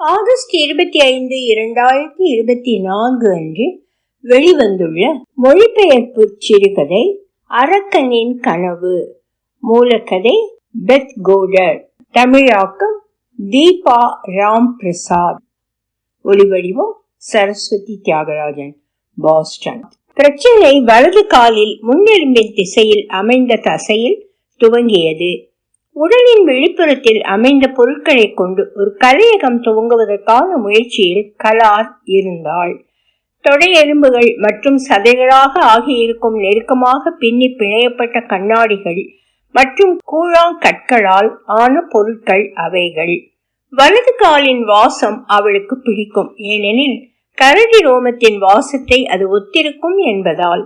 August இருபத்தி ஐந்து இரண்டாயிரத்தி இருபத்தி நான்கு அன்று வெளிவந்துள்ள மொழிபெயர்ப்பு சிறுகதை அரக்கனின் கனவு. மூலக்கதை பெத் கோடர். தமிழாக்கம் தீபா ராம் பிரசாத் ஒளிவடிவம் சரஸ்வதி தியாகராஜன் பாஸ்டன். பிரச்சனை வலது காலில் முன்னெலும்பின் திசையில் அமைந்த தசையில் துவங்கியது. உடலின் வெளிப்புறத்தில் அமைந்த பொருட்களை கொண்டு ஒரு கலையகம் துவங்குவதற்கான முயற்சியில் கலார் இருந்தாள். தொடை எலும்புகள் மற்றும் சதைகளாக ஆகியிருக்கும் நெருக்கமாக பின்னி பிணையப்பட்ட கண்ணாடிகள் மற்றும் கூழாங்கற்களால் ஆன பொருட்கள் அவைகள். வலது காலின் வாசம் அவளுக்கு பிடிக்கும். ஏனெனில் கரடி ரோமத்தின் வாசத்தை அது ஒத்திருக்கும் என்பதால்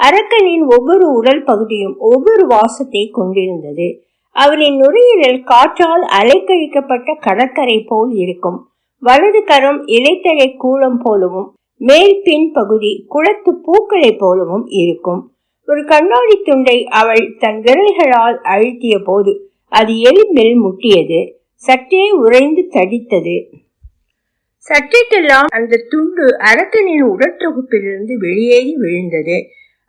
அரக்கனின் ஒவ்வொரு உடல் பகுதியும் ஒவ்வொரு வாசத்தை கொண்டிருந்தது. அவனின் நுரையீரல் காற்றால் அலைக்கழிக்கப்பட்ட கடற்கரை போல் இருக்கும். வலது கரம் இலைத்தழை கூலம் போலவும் மேல் பின் பகுதி குளத்து பூக்களை போலவும் இருக்கும். ஒரு கண்ணாடி துண்டை அவள் தன் விரல்களால் அழுத்திய போது அது எலும்பில் முட்டியது. சற்றே உறைந்து தடித்தது. சற்றைக்கெல்லாம் அந்த துண்டு அரக்கனின் உடற்தொகுப்பிலிருந்து வெளியேறி விழுந்தது.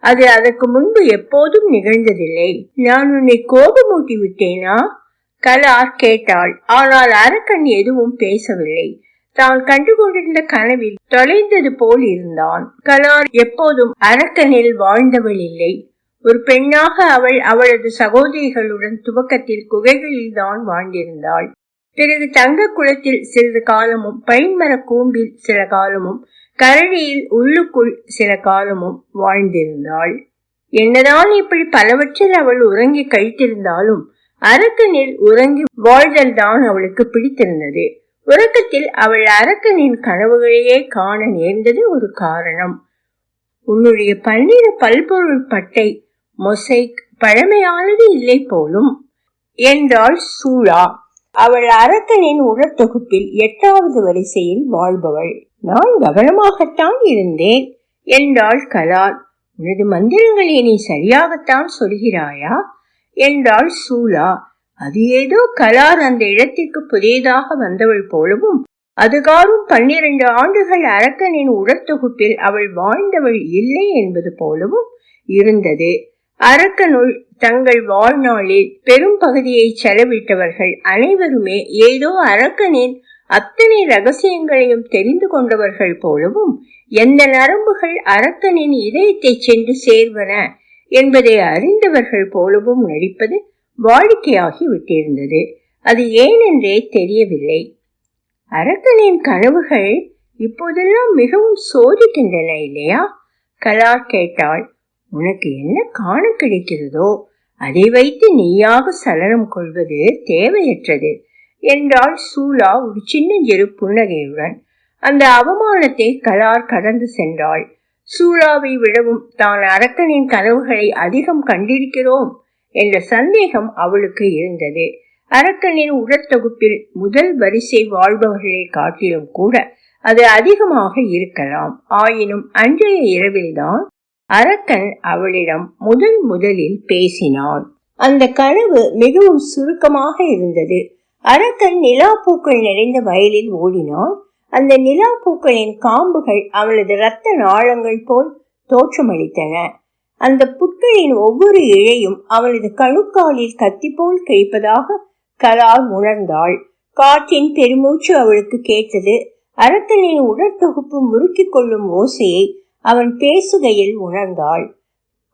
அது அதற்கு முன்பு எப்போதும் நிகழ்ந்ததில்லை. நான் உன்னை கோபமூட்டி விட்டேனா? கலா கேட்டாள். ஆனால் அரக்கன் எதுவும் பேசவில்லை. தான் கண்டுகொண்டிருந்த கனவில் தொலைந்தது போல் இருந்தான். கலார் எப்போதும் அரக்கனில் வாழ்ந்தவள் இல்லை. ஒரு பெண்ணாக அவள் அவளது சகோதரிகளுடன் துவக்கத்தில் குகைகளில் தான் வாழ்ந்திருந்தாள். பிறகு தங்க குளத்தில் சிறிது காலமும் பைன்மர கூம்பில் சில காலமும் கரடியில் உள்ளுக்குள் சில காலமும் வாழ்ந்திருந்தாள். என்னதான் இப்படி பலவற்றில் அவள் உறங்கி கழித்திருந்தாலும் அரக்கனில் உறங்கி வாழ்தல் தான் அவளுக்கு பிடித்திருந்தது. உறக்கத்தில் அவள் அரக்கனின் கனவுகளையே காண நேர்ந்தது ஒரு காரணம். உன்னுடைய பன்னிரு பல்பொருள் பட்டை மொசைக் பழமையானது இல்லை போலும் என்றாள் சூழா அவள் அரக்கனின் உடற்தொகுப்பில் எட்டாவது வரிசையில் வாழ்பவள். நான் கவனமாகத்தான் இருந்தேன். என்றாள் கலால். உனது மந்திரங்களை நீ சரியாகத்தான் சொல்கிறாயா? என்றாள் சூலா. அது ஏதோ கலார் அந்த இடத்திற்கு புதியதாக வந்தவள் போலவும் அதுகாரும் பன்னிரண்டு ஆண்டுகள் அரக்கனின் உடற்தொகுப்பில் அவள் வாழ்ந்தவள் இல்லை என்பது போலவும் இருந்தது. அரக்கனுள் தங்கள் வாழ்நாளில் பெரும் பகுதியை செலவிட்டவர்கள் அனைவருமே ஏதோ அரக்கனின் அத்தனை ரகசியங்களையும் தெரிந்து கொண்டவர்கள் போலவும் எந்த நரம்புகள் அரக்கனின் இதயத்தை சென்று சேர்வன என்பதை அறிந்தவர்கள் போலவும் நடிப்பது வாடிக்கையாகி விட்டிருந்தது. அது ஏனென்றே தெரியவில்லை. அரக்கனின் கனவுகள் இப்போதெல்லாம் மிகவும் சோதிக்கின்றன இல்லையா? கலா கேட்டாள். உனக்கு என்ன காண கிடைக்கிறதோ அதை வைத்து நீயாக சலனம் கொள்வது தேவையற்றது. என்றாள் சூலா ஒரு சின்னஞ்சிறு புன்னகையுடன். அந்த அவமானத்தை கலார் கடந்து சென்றாள். சூலாவை விடவும் தான் அரக்கனின் கனவுகளை அதிகம் கண்டிருக்கிறோம் என்ற சந்தேகம் அவளுக்கு இருந்தது. அரக்கனின் உடற்தொகுப்பில் முதல் வரிசை வாழ்பவர்களை காட்டிலும் கூட அது அதிகமாக இருக்கலாம். ஆயினும் அன்றைய இரவில்தான் அரக்கன் அவளிடம் முதன் முதலில் பேசினான். அந்த கனவு மிகவும் சுருக்கமாக இருந்தது. அரக்கன் நிலா பூக்கள் நிறைந்த வயலில் ஓடினான். அந்த நிலா பூக்களின் காம்புகள் அவளது இரத்த நாளங்கள் போல் தோற்றமளித்தன. அந்த புட்களின் ஒவ்வொரு இழையும் அவளது கணுக்காலில் கத்தி போல் கிழிப்பதாக கலால் உணர்ந்தாள். காற்றின் பெருமூச்சு அவளுக்கு கேட்டது. அரக்கனின் உடற்தொகுப்பு முறுக்கிக் கொள்ளும் ஓசையை அவன் பேசுகையில் உணர்ந்தாள்.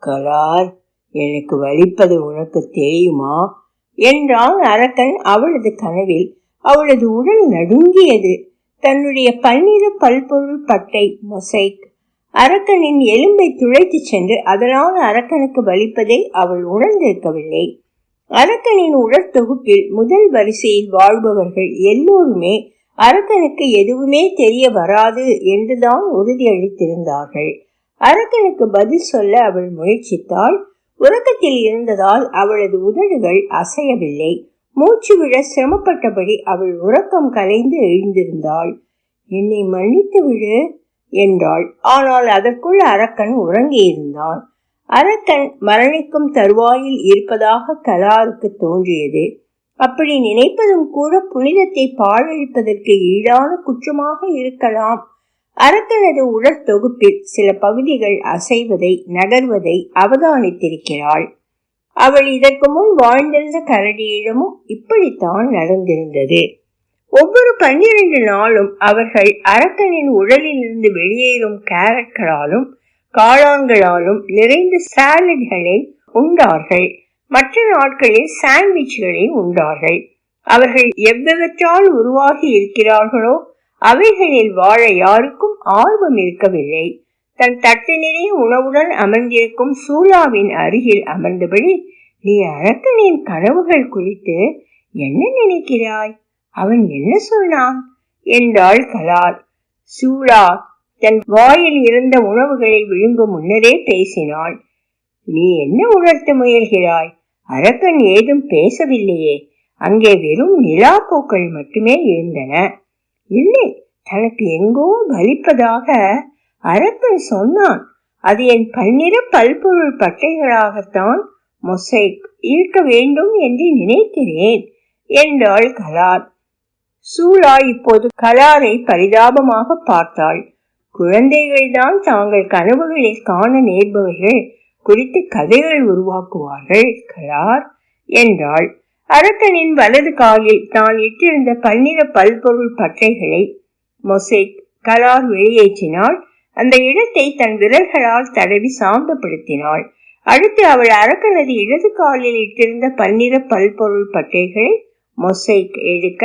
கலார் எனக்கு வலிப்பது உனக்கு தெரியுமா? என்றான் அரக்கன் அவளது கனவில். அவளது உடல் நடுங்கியது. தன்னுடைய பன்னிரு பல்பொருள் பட்டை மொசைக். அரக்கனின் எலும்பை துளைத்து சென்று அதனால் அரக்கனுக்கு வலிப்பதை அவள் உணர்ந்திருக்கவில்லை. அரக்கனின் உடற்தொகுப்பில் முதல் வரிசையில் வாழ்பவர்கள் எல்லோருமே அரக்கனுக்கு எதுவுமே தெரிய வராது என்றுதான் உறுதியளித்திருந்தார்கள். அரக்கனுக்கு பதில் சொல்ல அவள் முயற்சித்தாள். உறக்கத்தில் இருந்ததால் அவளது உதடுகள் அசையவில்லை. மூச்சு விழ சிரமப்பட்டபடி அவள் உறக்கம் கலைந்து எழுந்திருந்தாள். என்னை மன்னித்து விடு என்றாள். ஆனால் அதற்குள் அரக்கன் உறங்கியிருந்தான். அரக்கன் மரணிக்கும் தருவாயில் இருப்பதாக கலாருக்கு தோன்றியது. அப்படி நினைப்பதும் கூட புனிதத்தை பாழழிப்பதற்கு ஈடான குற்றமாக இருக்கலாம். அரக்கனது உடற் தொகுப்பில் சில பகுதிகள் அசைவதை நகர்வதை அவதானித்திருக்கிறாள். அவள் இதற்கு முன் வாழ்ந்திருந்த கரடியிடமும் இப்படித்தான் நடந்திருந்தது. ஒவ்வொரு பன்னிரண்டு நாளும் அவர்கள் அரக்கனின் உடலிலிருந்து வெளியேறும் கேரட்களாலும் காளான்களாலும் நிறைந்த சாலட்களை உண்டார்கள். மற்ற நாட்களில் சாண்ட்விச்களை உண்டார்கள். அவர்கள் எவ்வளவற்றால் உருவாகி இருக்கிறார்களோ அவைகளில் வாழ யாருக்கும் ஆர்வம் இருக்கவில்லை. தன் தட்டு நிறைய உணவுடன் அமர்ந்திருக்கும் சூலாவின் அருகில் அமர்ந்தபடி நீ அரக்கனின் கனவுகள் குறித்து என்ன நினைக்கிறாய்? அவன் என்ன சொன்னான்? என்றாள் கலால். சூலா தன் வாயில் இருந்த உணவுகளை விழுங்கும் முன்னரே பேசினாள். நீ என்ன உணர்த்த முயல்கிறாய்? அரக்கன் ஏதும் பேசவில்லையே. அங்கே வெறும் நிலா பூக்கள் மட்டுமே இருந்தன. இல்லை தனக்கு எங்கோ பலிப்பதாக அரக்கன் சொன்னான் அது என் பன்னிர பல்பொருள் பட்டைகளாகத்தான் மொசைக் இருக்க வேண்டும் என்று நினைக்கிறேன் என்றாள் கலார் சூலா இப்போது கலாரை பரிதாபமாக பார்த்தாள். குழந்தைகள்தான் தாங்கள் கனவுகளில் காண நேர்பவைகள் குறித்து கதைகள் உருவாக்குவார்கள் கலார் என்றாள். அரக்கனின் வலது காலில் தான் இட்டிருந்த பன்னிர பல்பொருள் பட்டைகளை மொசைக் கலார் வெளியேற்றினாள். அந்த இடத்தை தன் விரல்களால் தடவி சாந்தப்படுத்தினாள். அடுத்து அவள் அரக்கனது இடது காலில் இட்டிருந்த பன்னிர பல்பொருள் பட்டைகளை மொசைக் எடுக்க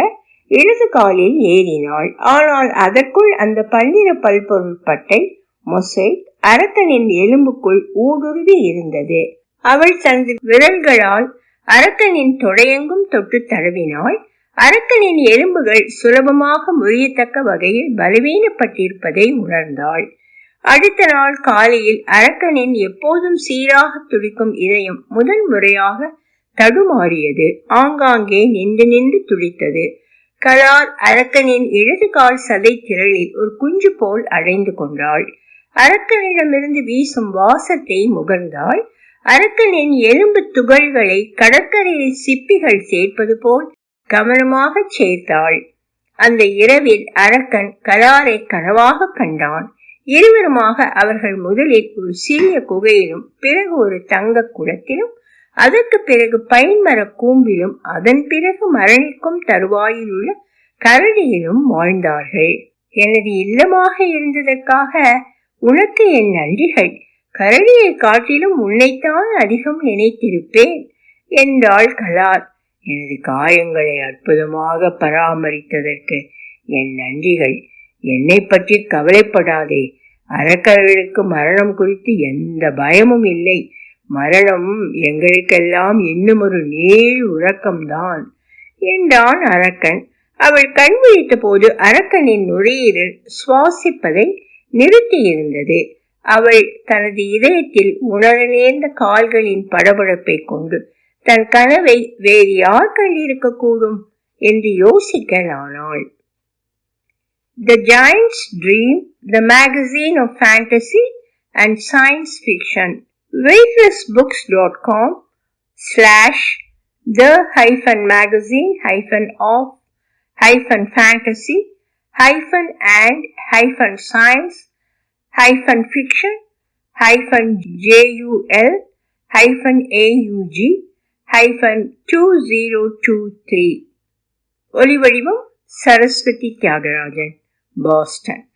இடது காலில் ஏறினாள். ஆனால் அதற்குள் அந்த பன்னிர பல்பொருள் பட்டை மொசைக் அரக்கனின் எலும்புக்குள் ஊடுருவி இருந்தது. அவள் தனது விரல்களால் அரக்கனின் தொடையெங்கும் தொட்டு தடவினாள் அரக்கனின் எலும்புகள் சுலபமாக முறியத்தக்க வகையில் பலவீனப்பட்டிருப்பதை உணர்ந்தாள். அடுத்த நாள் காலையில் அரக்கனின் எப்போதும் சீராக துடிக்கும் இதயம் முதன் முறையாக தடுமாறியது. ஆங்காங்கே நின்று நின்று துடித்தது. கலால் அரக்கனின் இடது கால் சதை திரளில் ஒரு குஞ்சு போல் அடைந்து கொண்டாள். அரக்கனிடமிருந்து வீசும் வாசத்தை முகர்ந்தாள். அரக்கனின் எலும்பு துகள்களை கடற்கரையில் சிப்பிகள் சேர்ப்பது போல் கவனமாக சேர்த்தாள். அந்த இரவில் அரக்கன் கலாரை கனவாக கண்டான். இருவருமாக அவர்கள் முதலில் ஒரு சிறிய குகையிலும் பிறகு ஒரு தங்க குளத்திலும் அதற்கு பிறகு பைன்மர கூம்பிலும் அதன் பிறகு மரணிக்கும் தருவாயில் உள்ள கரடியிலும் வாழ்ந்தார்கள். எனது இல்லமாக இருந்ததற்காக உனக்கு என் நன்றிகள். கரடியை காட்டிலும் உன்னைத்தான் அதிகம் நினைத்திருப்பேன் என்றாள் கலார் எனது காயங்களை அற்புதமாக பராமரித்ததற்கு என் நன்றிகள். என்னை பற்றி கவலைப்படாதே. அரக்கர்களுக்கு மரணம் குறித்து எந்த பயமும் இல்லை. மரணம் எங்களுக்கெல்லாம் இன்னும் ஒரு நீள் உறக்கம்தான் என்றான் அரக்கன். அவள் கண் விழித்த போது அரக்கனின் நுரையீரல் சுவாசிப்பதை நிறுத்தியிருந்தது. அவள் தனது இதயத்தில் உணர நேர்ந்த கால்களின் படபடப்பை கொண்டு தன் கனவை வேறு யார் கண்டிருக்கக்கூடும் என்று யோசிக்க நானாள் the giant's dream the magazine of fantasy and science fiction weightless books dot com slash the hyphen magazine hyphen of hyphen fantasy hyphen and hyphen science hyphen fiction hyphen jul hyphen aug hyphen 2023 ஒலிவடிவம் Saraswathi Thyagarajan Boston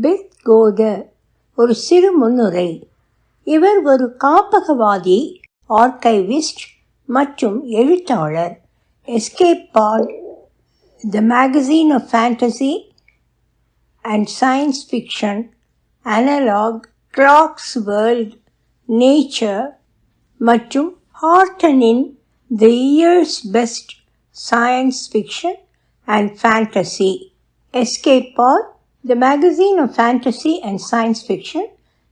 Beth Goder ஒரு சிறு முன்னுரை. இவர் ஒரு காப்பகவாதி archivist மற்றும் எழுத்தாளர். Escape pod the magazine of fantasy and science fiction analog clocks world nature மற்றும் ஹார்டனின் the years best science fiction and fantasy escape pod the magazine of fantasy and science fiction,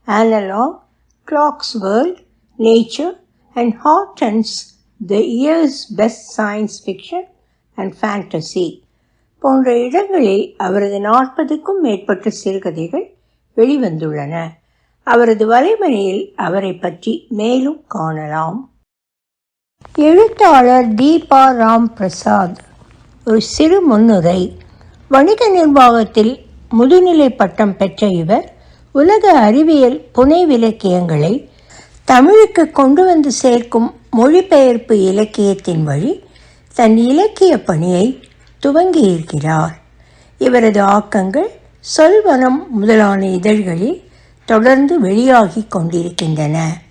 Analog, Clock's World, Nature, and Horton's The Year's Best Science Fiction and Fantasy போன்ற இடங்களில் அவரது நாற்பதுக்கும் மேற்பட்ட சிறுகதைகள் வெளிவந்துள்ளன. அவரது வலைமணியில் அவரை பற்றி மேலும் காணலாம். எழுத்தாளர் தீபா ராம் பிரசாத் ஒரு சிறு முன்னுரை. வணிக நிர்வாகத்தில் முதுநிலை பட்டம் பெற்ற இவர் உலக அறிவியல் புனைவிலக்கியங்களை தமிழுக்கு கொண்டு வந்து சேர்க்கும் மொழிபெயர்ப்பு இலக்கியத்தின் வழி தன் இலக்கிய பணியை துவங்கியிருக்கிறார். இவரது ஆக்கங்கள் சொல்வனம் முதலான இதழ்களில் தொடர்ந்து வெளியாகி கொண்டிருக்கின்றன.